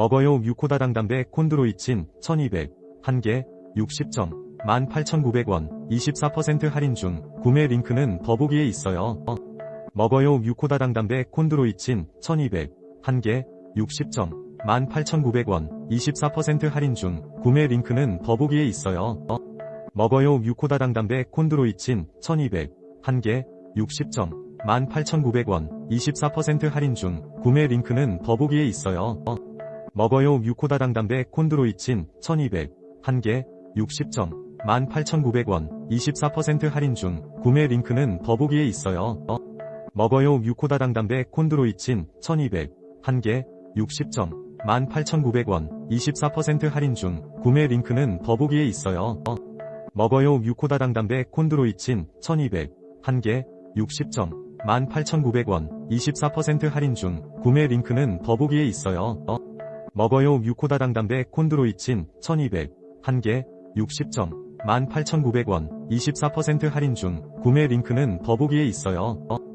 먹어요 유코다당 담배 콘드로이친 1200 1개 60점 18,900원 24% 할인 중 구매 링크는 더보기에 있어요. 어. 먹어요 유코다당 담배 콘드로이친 1200 1개 60점 18,900원 24% 할인 중 구매 링크는 더보기에 있어요. 어. 먹어요 유코다당 담배 콘드로이친 1200 1개 60점 18,900원 24% 할인 중 구매 링크는 더보기에 있어요. 어. 먹어요 유코다당 담배 콘드로이친 1200 1개 60점 18,900원 24% 할인 중 구매 링크는 더보기에 있어요. 어. 먹어요 유코다당 담배 콘드로이친 1200 1개 60점 18,900원 24% 할인 중 구매 링크는 더보기에 있어요. 어. 먹어요 유코다당 담배 콘드로이친 1200 1개 60점 18,900원 24% 할인 중 구매 링크는 더보기에 있어요. 어. 먹어요 유코다당 담배 콘드로이친 1200 1개 60점 18,900원 24% 할인 중 구매 링크는 더보기에 있어요. 어.